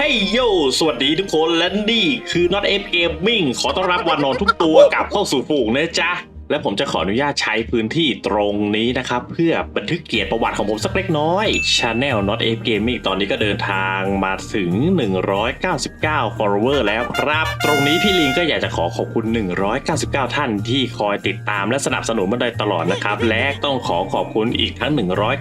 เฮ้ยโย สวัสดีทุกคนและนี่คือ Not F Gaming ขอต้อนรับวานอนทุกตัวกลับเข้าสู่ฝูงนะจ๊ะ และผมจะขออนุญาตใช้พื้นที่ตรงนี้นะครับ เพื่อบันทึกเกียรติประวัติของผมสักเล็กน้อย Channel Not F Gaming ตอนนี้ก็เดินทางมาถึง 199 follower แล้วครับ ตรงนี้พี่ลิงก็อยากจะขอขอบคุณ 199 ท่านที่คอยติดตามและสนับสนุนมาโดยตลอดนะครับ และต้องขอขอบคุณอีกทั้ง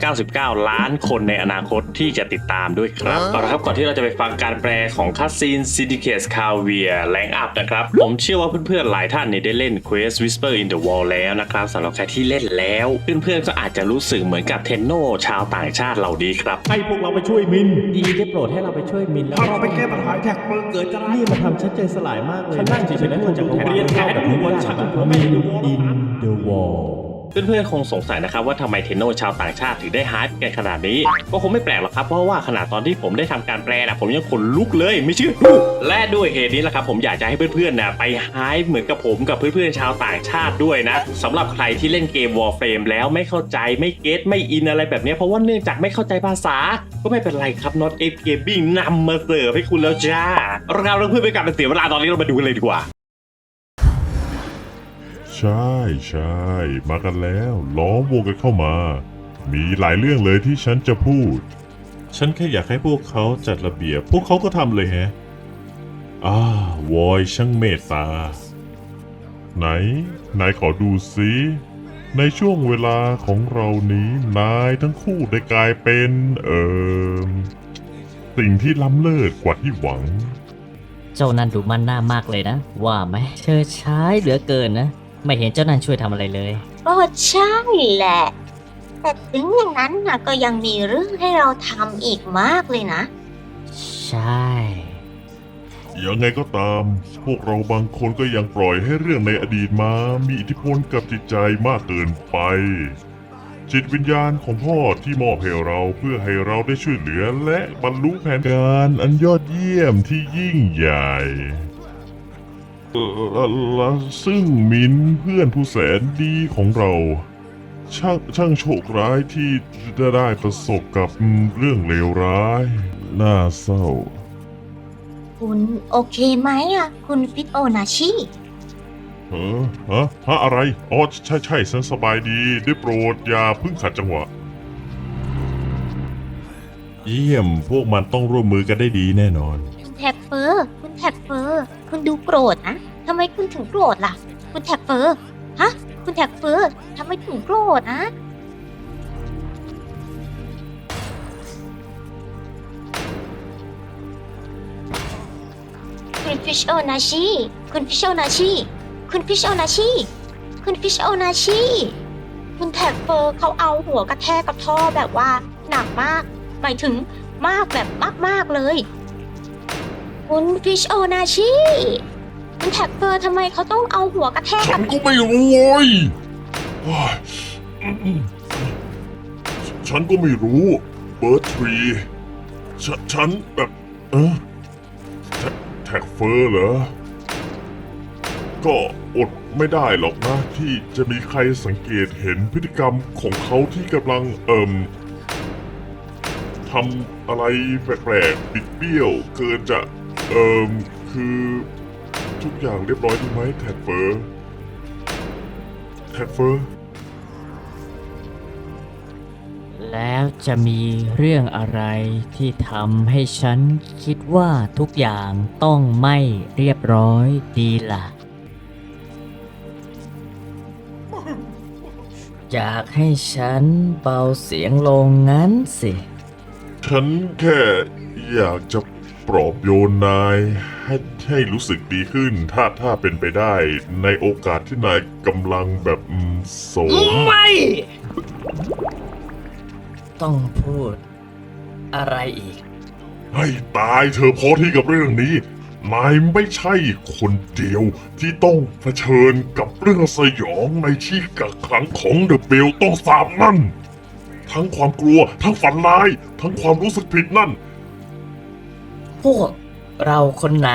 199 ล้านคนในอนาคตที่จะติดตามด้วยครับเอาละครับก่อนที่เราจะไปฟังการแปลของคัสซีน Syndicate c a v i a r แรงอัพนะครับผมเชื่อว่าเพื่อนๆหลายท่านเนี่ยได้เล่น Quest Whisper in the Wall แล้วนะครับสำหรับใครที่เล่นแล้วเพื่อนๆก็อาจจะรู้สึกเหมือนกับเทนโนชาวต่างชาติเหล่านี้ครับให้พวกเราไปช่วยมิน ดีได้โปรดให้เราไปช่วยมินแล้วถ้าเราไปแก้ปัญหาแท็กเบอร์เกิดจะไรนี่มันทำฉันใจสลายมากเลยฉันนั่งเฉยๆแล้วควรจะดูเรียนแผนดูวันฉันเพราะมิน in the wall เพื่อนๆคงสงสัยนะครับว่าทำไมเทนโนชาวต่างชาติถึงได้ฮาร์ดกันขนาดนี้ ก็คงไม่แปลกหรอกครับเพราะว่าขนาดตอนที่ผมได้ทำการแปลนะผมยังขนลุกเลยไม่เชื่อดูและด้วยเหตุนี้แหละครับผมอยากจะให้เพื่อนๆนะไปฮาร์ดเหมือนกับผมกับเพื่อนๆชาวต่างชาติด้วยนะสำหรับใครที่เล่นเกม Warframe แล้วไม่เข้าใจไม่เก็ตไม่อินอะไรแบบนี้เพราะว่าเนื่องจากไม่เข้าใจภาษา ก็ไม่เป็นไรครับ Not a Gaming นำมาเสิร์ฟให้คุณแล้วจ้าเราเพื่อนๆไปการเสียเวลาตอนนี้เรามาดูกันเลยดีกว่า ใช่ใช่มากันแล้วล้อมวงกันเข้ามา มีหลายเรื่องเลยที่ฉันจะพูด ฉันแค่อยากให้พวกเขาจัดระเบียบ พวกเขาก็ทำเลยแฮะอ่าวอยช่างเมตตา ไหน นายขอดูซิในช่วงเวลาของเรานี้นายทั้งคู่ได้กลายเป็น เอ่อสิ่งที่ล้ำเลิศกว่าที่หวัง เจ้านั่นดูมันหน้ามากเลยนะ ว่าไหมเชิดช้ายเหลือเกินนะ ไม่เห็นเจ้านั่นช่วยทำอะไรเลย ก็ใช่แหละ แต่ถึงอย่างนั้นนะก็ยังมีเรื่องให้เราทำอีกมากเลยนะ ใช่ ยังไงก็ตาม พวกเราบางคนก็ยังปล่อยให้เรื่องในอดีตมา มีอิทธิพลกับจิตใจมากเกินไป จิตวิญญาณของพ่อที่มอบให้เราเพื่อให้เราได้ช่วยเหลือและบรรลุแผนการอันยอดเยี่ยมที่ยิ่งใหญ่เอ่อและ ซึ่งมินเพื่อนผู้แสนดีของเรา ช่างช่างโชคร้ายที่จะได้ประสบกับเรื่องเลวร้าย น่าเศร้า คุณโอเคไหมอะ คุณฟิโอนาชิเออฮะฮะอะไรอ๋อใช่ใช่ฉันสบายดีได้โปรดอย่าเพิ่งขัดจังหวะ เยี่ยมพวกมันต้องร่วมมือกันได้ดีแน่นอน คุณแท็กเฟอร์คุณแท็กเฟอร์คุณดูโกรธนะ ทำไมคุณถึงโกรธล่ะ คุณแท็กเฟอร์ฮะ คุณแท็กเฟอร์ทำไมถึงโกรธนะคุณฟิชโอนาชิคุณฟิชโอนาชิคุณฟิชโอนาชิคุณฟิชโอนาชิคุณแท็กเฟอร์เขาเอาหัวกระแทกกับท่อแบบว่าหนักมากหมายถึงมากแบบมากๆเลย คุณฟิชโอนาชิ คุณแท็กเฟอร์ทำไมเขาต้องเอาหัวกระแทกฉักับนก็ไม่รู้เว้ยเฮ้ยฉันก็ไม่รู้ เบิร์ดทรีฉันฉันแบบเออแท็กแท็กเฟอร์เหรอ ก็อดไม่ได้หรอกนะ ที่จะมีใครสังเกตเห็นพฤติกรรมของเขาที่กำลังเอิ่มทำอะไรแปลกๆบิดเบี้ยว เกินจะเอิ่มคือ ทุกอย่างเรียบร้อยดีไหมแท็กเฟอร์แท็กเฟอร์แล้วจะมีเรื่องอะไรที่ทำให้ฉันคิดว่าทุกอย่างต้องไม่เรียบร้อยดีล่ะ อยากให้ฉันเบาเสียงลงงั้นสิ ฉันแค่อยากจะปลอบโยนนายให้ ให้รู้สึกดีขึ้น ถ้าถ้าเป็นไปได้ ในโอกาสที่นายกำลังแบบอืมโสมไม่ ต้องพูด อะไรอีก ให้ตายเธอพอที่กับเรื่องนี้ นายไม่ใช่คนเดียวที่ต้องเผชิญกับเรื่องสยองในที่กักขังของเดอะเบลต้องสาบนั่น ทั้งความกลัว ทั้งฝันร้าย ทั้งความรู้สึกผิดนั่น พวก เราคนไหน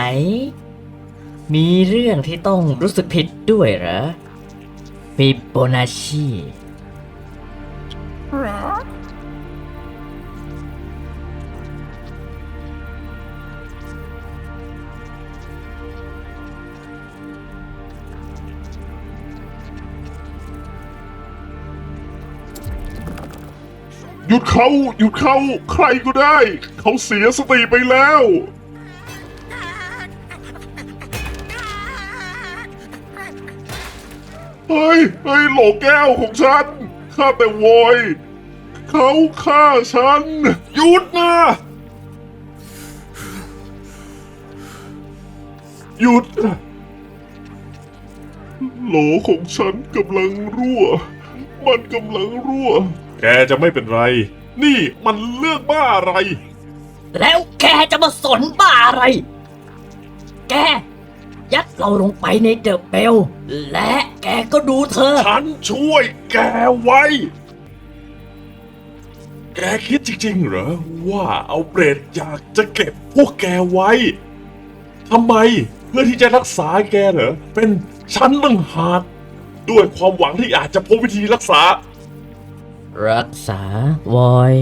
มีเรื่องที่ต้องรู้สึกผิดด้วยเหรอฟิโบนาชีหยุดเขาหยุดเขาใครก็ได้ เขาเสียสติไปแล้ว เฮ้ยเฮ้ยโหลแก้วของฉัน ข้าแต่วอยเขาฆ่าฉัน หยุดนะ หยุด โหลของฉันกำลังรั่ว มันกำลังรั่ว แกจะไม่เป็นไร นี่มันเรื่องบ้าอะไร แล้วแกจะมาสนบ้าอะไร แก ยัดเราลงไปในเดอะเบล และแกก็ดูเธอ ฉันช่วยแกไว้ แกคิดจริงๆเหรอ ว่าเอาเบรดอยากจะเก็บพวกแกไว้ทำไมเพื่อที่จะรักษาแกเหรอ เป็นฉันต่างหากด้วยความหวังที่อาจจะพบวิธีรักษา รักษาวอย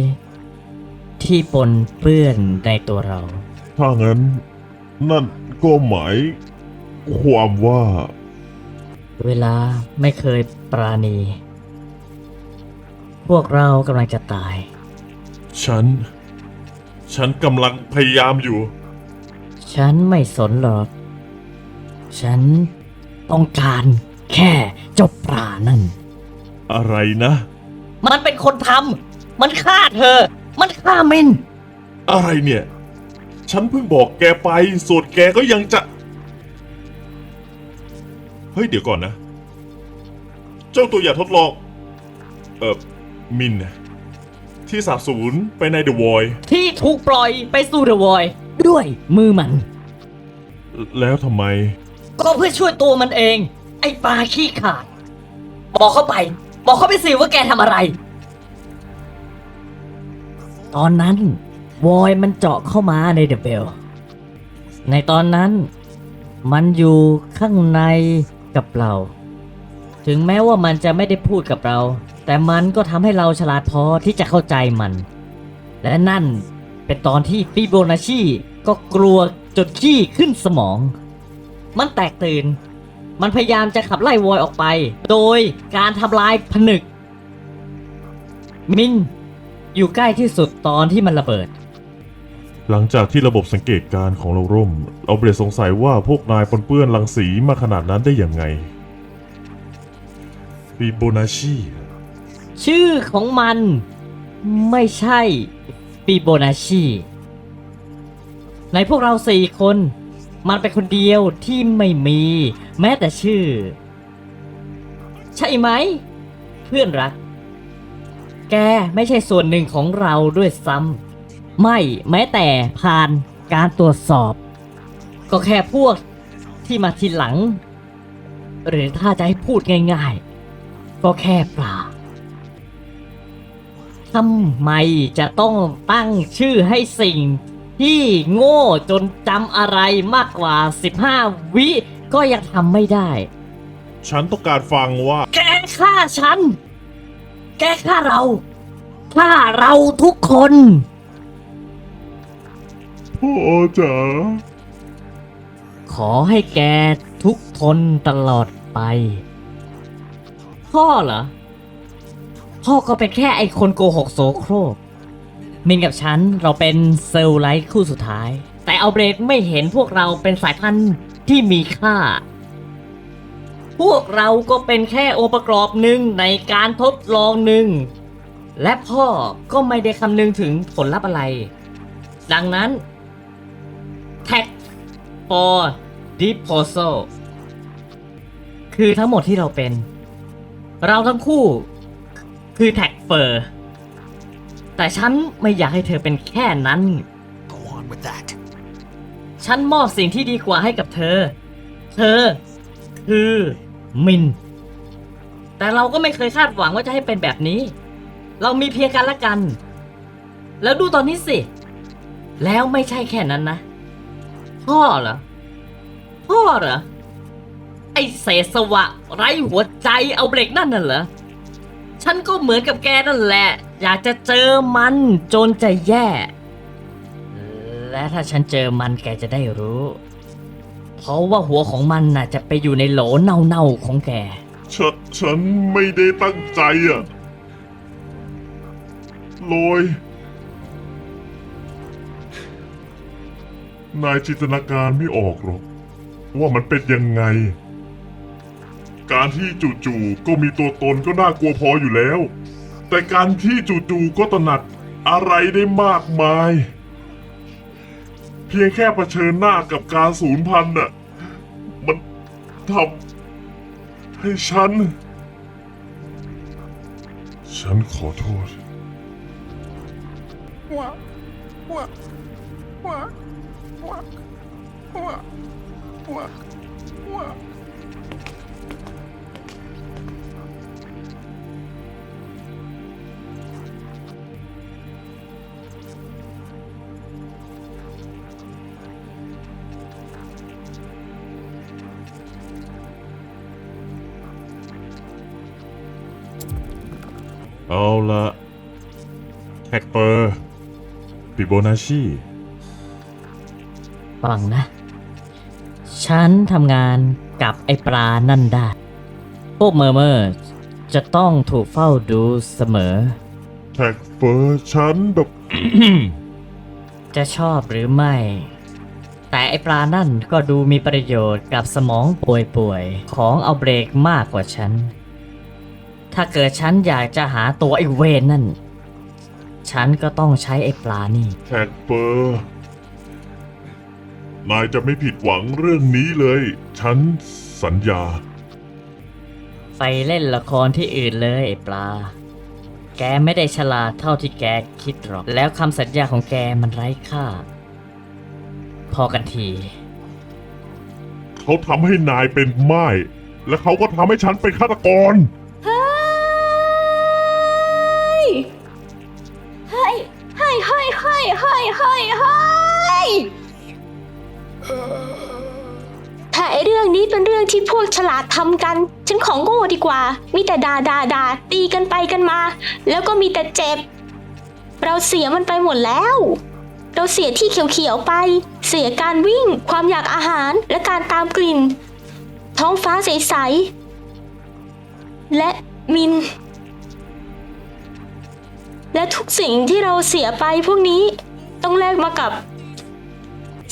ที่ปนเปื้อนในตัวเรา ถ้างั้นนั่นก็หมาย ความว่า เวลาไม่เคยปราณี พวกเรากำลังจะตาย ฉัน ฉันกำลังพยายามอยู่ ฉันไม่สนหรอก ฉันต้องการแค่เจ้าปลานั่น อะไรนะ มันเป็นคนทำมันฆ่าเธอ มันฆ่าเมนอะไรเนี่ย ฉันเพิ่งบอกแกไปส่วนแกก็ยังจะ เฮ้ยเดี๋ยวก่อนนะ เจ้าตัวอย่างทดลอง เออมินน่ะที่สาบสูญไปในเดอะวอยที่ถูกปล่อยไปสู่เดอะวอยด้วยมือมัน แล้วทำไม ก็เพื่อช่วยตัวมันเอง ไอ้ปลาขี้ขาด บอกเข้าไป บอกเข้าไปสิว่าแกทำอะไร ตอนนั้น วอยมันเจาะเข้ามาในเดอะเบล ในตอนนั้น มันอยู่ข้างใน กับเรา ถึงแม้ว่ามันจะไม่ได้พูดกับเรา แต่มันก็ทำให้เราฉลาดพอที่จะเข้าใจมัน และนั่นเป็นตอนที่ฟิโบนัชชีก็กลัวจนขี้ขึ้นสมอง มันแตกตื่น มันพยายามจะขับไล่วอยออกไป โดยการทำลายผนึก มินอยู่ใกล้ที่สุดตอนที่มันระเบิด หลังจากที่ระบบสังเกตการณ์ของเราร่ม เราเบรดสงสัยว่าพวกนายปนเปื้อนรังสีมาขนาดนั้นได้อยังไงฟิโบนัชชีชื่อของมันไม่ใช่ฟิโบนัชชีในพวกเราสี่คน มันเป็นคนเดียวที่ไม่มี แม้แต่ชื่อ ใช่ไหม เพื่อนรัก แกไม่ใช่ส่วนหนึ่งของเราด้วยซ้ำ ไม่แม้แต่ผ่านการตรวจสอบ ก็แค่พวกที่มาทีหลัง หรือถ้าจะให้พูดง่ายๆ ก็แค่ปลาทำไมจะต้องตั้งชื่อให้สิ่งที่โง่จนจำอะไรมากกว่า 15 วิก็ยังทำไม่ได้ ฉันต้องการฟังว่า แกฆ่าฉัน แกฆ่าเราฆ่าเราทุกคน พ่อจ๋า ขอให้แกทุกทนตลอดไป พ่อเหรอ พ่อก็เป็นแค่ไอคนโกหกโสโครก มินกับฉันเราเป็นเซลล์ไลท์คู่สุดท้าย แต่เอาเบรดไม่เห็นพวกเราเป็นสายพันธุ์ที่มีค่า พวกเราก็เป็นแค่องค์ประกอบหนึ่งในการทดลองหนึ่ง และพ่อก็ไม่ได้คำนึงถึงผลลัพธ์อะไร ดังนั้น Tag for disposal คือทั้งหมดที่เราเป็น เราทั้งคู่คือแท็กเฟอร์แต่ฉันไม่อยากให้เธอเป็นแค่นั้น Go on with that. ฉันมอบสิ่งที่ดีกว่าให้กับเธอ เธอ คือมิน แต่เราก็ไม่เคยคาดหวังว่าจะให้เป็นแบบนี้ เรามีเพียงกันและกัน แล้วดูตอนนี้สิ แล้วไม่ใช่แค่นั้นนะ พ่อเหรอ พ่อเหรอ ไอเศษสวะ ไร้หัวใจเอาเบรกนั่นน่ะเหรอ ฉันก็เหมือนกับแกนั่นแหละ อยากจะเจอมันจนจะแย่ และถ้าฉันเจอมันแกจะได้รู้ เพราะว่าหัวของมันน่ะ จะไปอยู่ในโหลเน่าๆของแก ฉันฉันไม่ได้ตั้งใจอะลอย นายจินตนาการไม่ออกหรอก ว่ามันเป็นยังไง การที่จู่ๆก็มีตัวตนก็น่ากลัวพออยู่แล้ว แต่การที่จู่ๆก็ตระหนักอะไรได้มากมาย เพียงแค่เผชิญหน้ากับการสูญพันธุ์น่ะมันทำให้ฉัน ฉันขอโทษ เอาละแท็กเปอร์ปิโบนาชิ ฟังนะ ฉันทำงานกับไอ้ปลานั่นได้ พวกเมอร์เมอร์จะต้องถูกเฝ้าดูเสมอ แท็กเฟอร์ฉันแบบ จะชอบหรือไม่ แต่ไอ้ปลานั่นก็ดูมีประโยชน์กับสมองป่วยๆ ของเอาเบรกมากกว่าฉัน ถ้าเกิดฉันอยากจะหาตัวไอ้เวนนั่น ฉันก็ต้องใช้ไอ้ปลานี่ แท็กเฟอร์ นายจะไม่ผิดหวังเรื่องนี้เลย ฉันสัญญา ไปเล่นละครที่อื่นเลยไอ้ปลา แกไม่ได้ฉลาดเท่าที่แกคิดหรอก แล้วคำสัญญาของแกมันไร้ค่า พอกันที เขาทำให้นายเป็นไม้ และเขาก็ทำให้ฉันเป็นฆาตกร ที่พวกฉลาดทำกัน ฉันของโง่ดีกว่า มีแต่ด่าด่าด่าตีกันไปกันมา แล้วก็มีแต่เจ็บ เราเสียมันไปหมดแล้ว เราเสียที่เขียวๆไป เสียการวิ่ง ความอยากอาหารและการตามกลิ่น ท้องฟ้าใสๆและมิน และทุกสิ่งที่เราเสียไปพวกนี้ต้องแลกมากับ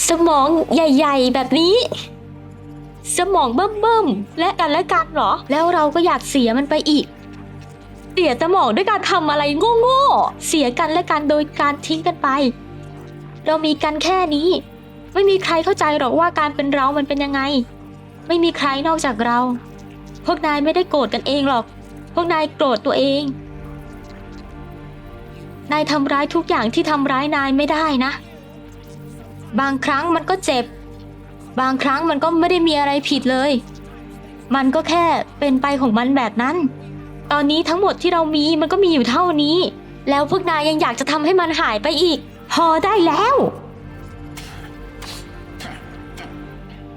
สมองใหญ่ ๆ แบบนี้ สมองเบิ่มๆและกันและกันเหรอ แล้วเราก็อยากเสียมันไปอีก เสียสมองด้วยการทำอะไรโง่ๆเสียกันและกันโดยการทิ้งกันไป เรามีกันแค่นี้ ไม่มีใครเข้าใจหรอกว่าการเป็นเรามันเป็นยังไง ไม่มีใครนอกจากเรา พวกนายไม่ได้โกรธกันเองหรอก พวกนายโกรธตัวเองนายทำร้ายทุกอย่างที่ทำร้ายนายไม่ได้นะ บางครั้งมันก็เจ็บ บางครั้งมันก็ไม่ได้มีอะไรผิดเลย มันก็แค่เป็นไปของมันแบบนั้น ตอนนี้ทั้งหมดที่เรามีมันก็มีอยู่เท่านี้ แล้วพวกนายยังอยากจะทำให้มันหายไปอีก พอได้แล้ว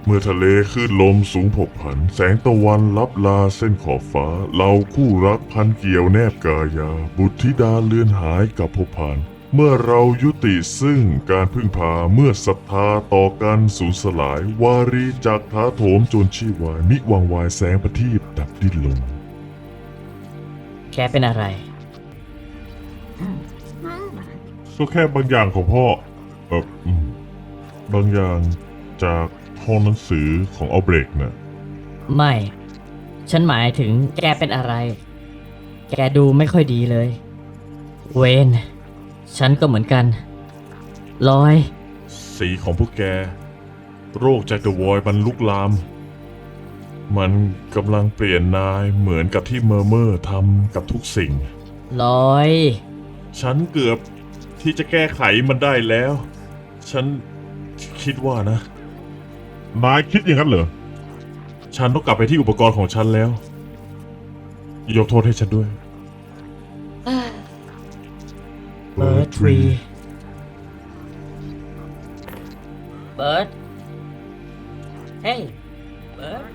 เมื่อทะเลคลื่นลมสูงผกผัน แสงตะวันลับลาเส้นขอบฟ้า เราคู่รักพันเกี่ยวแนบกายา บุตรธิดาเลือนหายกับภพผ่าน เมื่อเรายุติซึ่งการพึ่งพาเมื่อศรัทธาต่อกันสูญสลาย วารีจากท้าโถมจนชีวายมิวังวายแสงประทีปดับดิ้นลง แกเป็นอะไร ก็แค่บางอย่างของพ่อ เอออืมบางอย่างจากห้องหนังสือของเอาเบรกน่ะ ไม่ ฉันหมายถึงแกเป็นอะไร แกดูไม่ค่อยดีเลย เวน ฉันก็เหมือนกัน ลอย สีของพวกแก โรคจากเดอะวอยมันลุกลาม มันกำลังเปลี่ยนนายเหมือนกับที่เมอร์เมอร์ทำกับทุกสิ่ง ลอย ฉันเกือบที่จะแก้ไขมันได้แล้ว ฉันคิดว่านะ นายคิดอย่างนั้นเหรอ ฉันต้องกลับไปที่อุปกรณ์ของฉันแล้ว ยกโทษให้ฉันด้วย เบิร์ดทรีเบิร์ดเฮ้ยเบิร์ด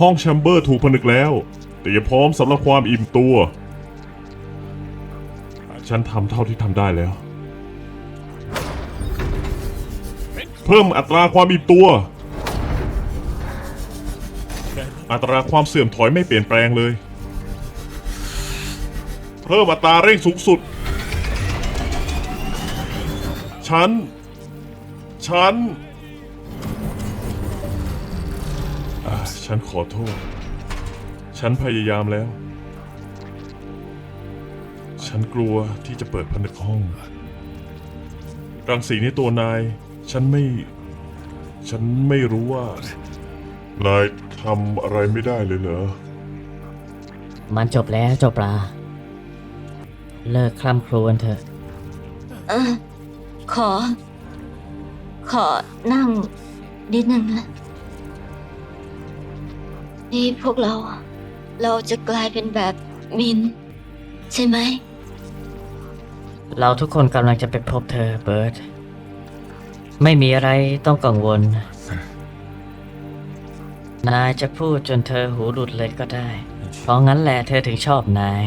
ห้องแชมเบอร์ถูกผนึกแล้ว แต่ยังพร้อมสำหรับความอิ่มตัว ฉันทำเท่าที่ทำได้แล้ว เพิ่มอัตราความอิ่มตัว อัตราความเสื่อมถอยไม่เปลี่ยนแปลงเลย เพิ่มอัตราเร่งสูงสุด ฉัน ฉัน ฉันขอโทษ ฉันพยายามแล้ว ฉันกลัวที่จะเปิดผนึกห้อง รังสีในตัวนาย ฉันไม่ ฉันไม่รู้ว่า นายทำอะไรไม่ได้เลยเหรอ มันจบแล้วเจ้าปลา เลิกคล่ำครวญเถอะ เออขอ ขอนั่งนิดนึงนะ นี่พวกเรา เราจะกลายเป็นแบบมิน ใช่ไหม เราทุกคนกำลังจะไปพบเธอเบิร์ตไม่มีอะไรต้องกังวล นายจะพูดจนเธอหูหลุดเลยก็ได้ เพราะงั้นแหละเธอถึงชอบนาย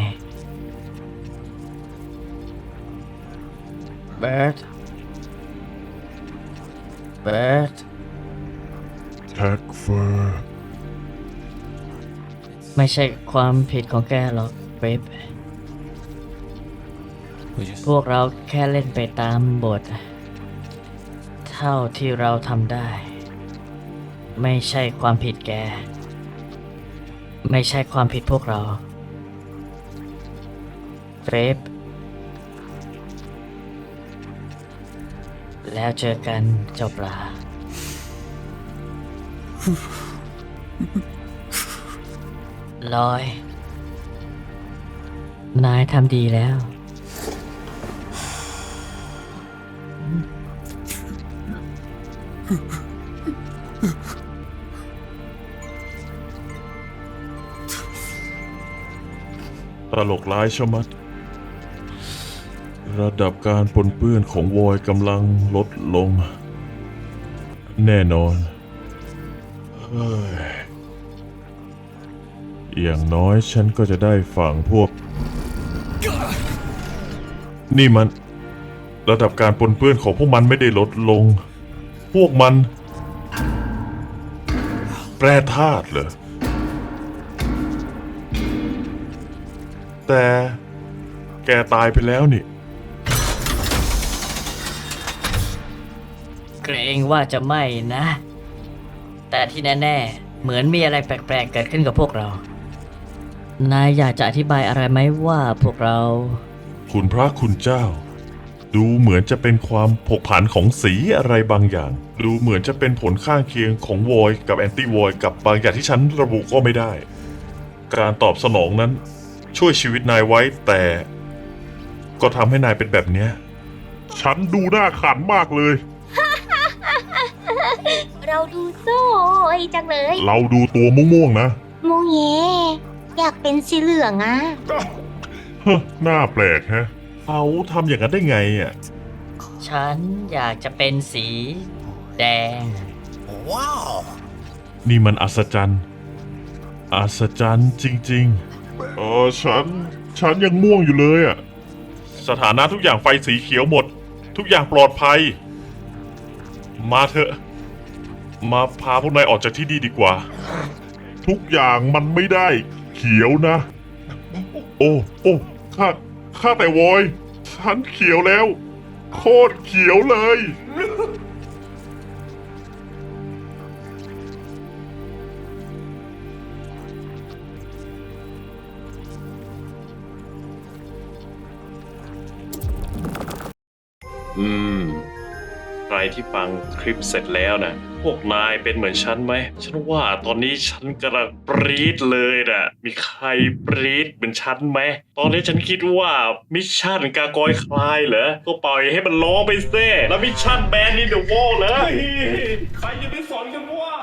เบิร์ตเบิร์ตแท็กเฟอร์ไม่ใช่ความผิดของแกหรอกเบบ พวกเราแค่เล่นไปตามบท เท่าที่เราทำได้ ไม่ใช่ความผิดแก ไม่ใช่ความผิดพวกเราเฟรบแล้วเจอกันเจ้าปลา ลอย นายทำดีแล้ว ตลกร้ายชะมัด ระดับการปนเปื้อนของวอยกำลังลดลง แน่นอนเฮ้ยอย่างน้อยฉันก็จะได้ฝังพวก นี่มัน ระดับการปนเปื้อนของพวกมันไม่ได้ลดลง พวกมัน แปรธาตุเหรอ แต่แกตายไปแล้วนี่ เกรงว่าจะไม่นะ แต่ที่แน่ๆ เหมือนมีอะไรแปลกๆ เกิดขึ้นกับพวกเรา นายอยากจะอธิบายอะไรไหมว่าพวกเรา คุณพระคุณเจ้า ดูเหมือนจะเป็นความผกผันของสีอะไรบางอย่าง ดูเหมือนจะเป็นผลข้างเคียงของวอยกับแอนตี้วอยกับบางอย่างที่ฉันระบุก็ไม่ได้ การตอบสนองนั้น ช่วยชีวิตนายไว้แต่ ก็ทำให้นายเป็นแบบเนี้ย ฉันดูหน้าขันมากเลย เราดูโซ่ยจังเลยเราดูตัวม่วงๆนะโมเยอยากเป็นสีเหลืองอะเฮ้อหน้าแปลกแฮะ เขาทำอย่างนั้นได้ไงอะ ฉันอยากจะเป็นสีแดงนี่มันอัศจรรย์ อัศจรรย์จริงเออฉัน ฉันยังม่วงอยู่เลยอะๆสถานะทุกอย่างไฟสีเขียวหมด ทุกอย่างปลอดภัย มาเถอะ มาพาพวกนายออกจากที่นี่ดีกว่า ทุกอย่างมันไม่ได้ เขียวนะ โอ้ โอ้ ข้า ข้าแต่วอยฉันเขียวแล้ว โคตรเขียวเลย อืม ใครที่ฟังคลิปเสร็จแล้วนะ พวกนายเป็นเหมือนฉันไหม ฉันว่าตอนนี้ฉันกำลังปรี๊ดเลยนะมีใครปรี๊ดเหมือนฉันไหม ตอนนี้ฉันคิดว่ามิชชั่นกากอยคลายเหรอ ก็ปล่อยให้มันร้องไปเซ่แล้วมิชชั่นแบนนี่เดอะวอลเหรอใครจะไปสอนกันว่า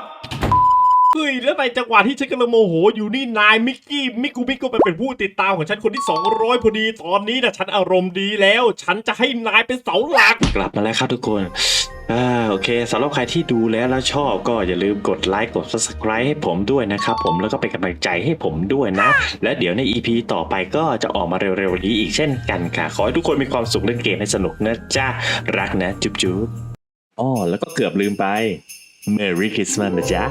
เฮ้ยแล้วในจังหวะที่ฉันกำลังโมโหอยู่นี่นายมิกกี้มิกุมิกก็ไปเป็นผู้ติดตามของฉันคนที่ 200 พอดีตอนนี้นะฉันอารมณ์ดีแล้ว ฉันจะให้นายเป็นเสาหลัก กลับมาแล้วครับทุกคน อ่าโอเคสำหรับใครที่ดูแล้วแล้วชอบก็อย่าลืมกดไลค์กด subscribe ให้ผมด้วยนะครับผมแล้วก็เป็นกำลังใจให้ผมด้วยนะ และเดี๋ยวใน EP ต่อไปก็จะออกมาเร็วๆนี้อีกเช่นกันค่ะ ขอให้ทุกคนมีความสุขเล่นเกมให้สนุกนะจ๊ะรักนะ จุ๊บๆอ๋อแล้วก็เกือบลืมไป Merry Christmas นะจ๊ะ